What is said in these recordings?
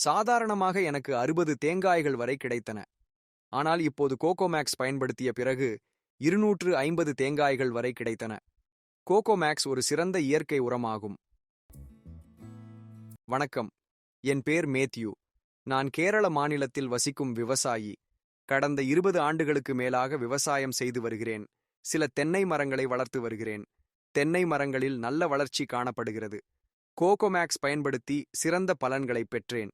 சாதாரணமாக எனக்கு அறுபது தேங்காய்கள் வரை கிடைத்தன. ஆனால் இப்போது கோகோமேக்ஸ் பயன்படுத்திய பிறகு இருநூற்று ஐம்பது தேங்காய்கள் வரை கிடைத்தன. கோகோமேக்ஸ் ஒரு சிறந்த இயற்கை உரமாகும். வணக்கம். என் பேர் மேத்யூ. நான் கேரள மாநிலத்தில் வசிக்கும் விவசாயி. கடந்த இருபது ஆண்டுகளுக்கு மேலாக விவசாயம் செய்து வருகிறேன். சில தென்னை மரங்களை வளர்த்து வருகிறேன். தென்னை மரங்களில் நல்ல வளர்ச்சி காணப்படுகிறது. கோகோமேக்ஸ் பயன்படுத்தி சிறந்த பலன்களை பெற்றேன்.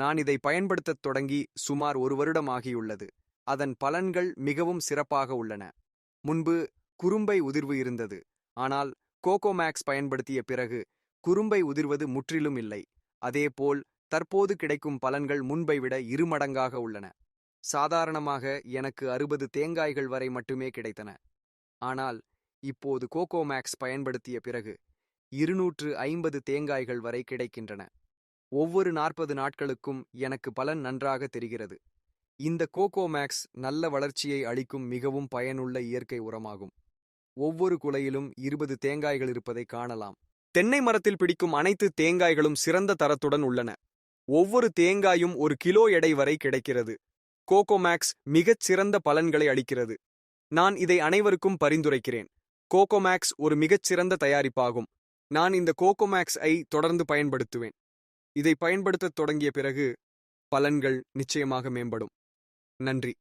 நான் இதை பயன்படுத்தத் தொடங்கி சுமார் ஒரு வருடமாகியுள்ளது. அதன் பலன்கள் மிகவும் சிறப்பாக உள்ளன. முன்பு குறும்பை உதிர்வு இருந்தது. ஆனால் கோகோமேக்ஸ் பயன்படுத்திய பிறகு குறும்பை உதிர்வது முற்றிலும் இல்லை. அதேபோல் தற்போது கிடைக்கும் பலன்கள் முன்பை விட இருமடங்காக உள்ளன. சாதாரணமாக எனக்கு அறுபது தேங்காய்கள் வரை மட்டுமே கிடைத்தன. ஆனால் இப்போது கோகோமேக்ஸ் பயன்படுத்திய பிறகு இருநூற்று ஐம்பது தேங்காய்கள் வரை கிடைக்கின்றன. ஒவ்வொரு நாற்பது நாட்களுக்கும் எனக்கு பலன் நன்றாக தெரிகிறது. இந்த கோகோமேக்ஸ் நல்ல வளர்ச்சியை அளிக்கும் மிகவும் பயனுள்ள இயற்கை உரமாகும். ஒவ்வொரு குலையிலும் இருபது தேங்காய்கள் இருப்பதை காணலாம். தென்னை மரத்தில் பிடிக்கும் அனைத்து தேங்காய்களும் சிறந்த தரத்துடன் உள்ளன. ஒவ்வொரு தேங்காயும் ஒரு கிலோ எடை வரை கிடைக்கிறது. கோகோமேக்ஸ் மிகச் சிறந்த பலன்களை அளிக்கிறது. நான் இதை அனைவருக்கும் பரிந்துரைக்கிறேன். கோகோமேக்ஸ் ஒரு மிகச் சிறந்த தயாரிப்பாகும். நான் இந்த கோகோமேக்ஸ் ஐ தொடர்ந்து பயன்படுத்துவேன். இதை பயன்படுத்தத் தொடங்கிய பிறகு பலன்கள் நிச்சயமாக மேம்படும். நன்றி.